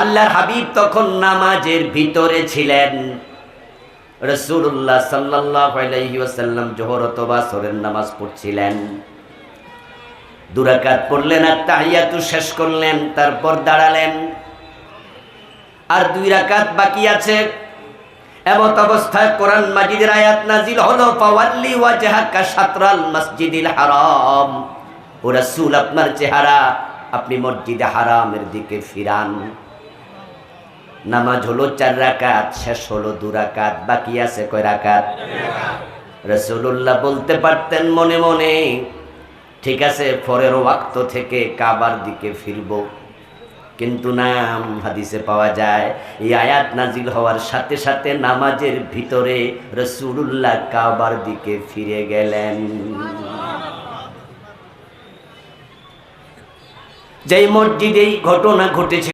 আল্লাহর হাবিব তখন নামাজের ভিতরে ছিলেন। রসুল্লাহ সাল্লাহ আলাইসাল্লাম জোহর অথবা সরের নামাজ পড়ছিলেন। দুরাকাত পড়লেন আর তাহিয়াতু শেষ করলেন, তারপর দাঁড়ালেন। আর দুই রাকাত বাকি আছে। এমত অবস্থায় কোরআন মাজিদের আয়াত নাজিল হলো, ফাওয়াল্লি ওয়াজহাকা শাতরাল মসজিদিল হারাম। ও রাসূল, আপনার চেহারা, আপনি মসজিদে হারামের দিকে ফিরান। নামাজ হলো চার রাকাত, শেষ হলো দু রাকাত, বাকি আছে কয় রাকাত? রসুল্লাহ বলতে পারতেন মনে মনে, ঠিক আছে, পরের ওয়াক্ত থেকে কাবার দিকে ফিরবো। কিন্তু নাম হাদিসে পাওয়া যায়, এই আয়াত নাজিল হওয়ার সাথে সাথে নামাজের ভিতরে রসুল্লাহ কাবার দিকে ফিরে গেলেন। যেই মসজিদে এই ঘটনা ঘটেছে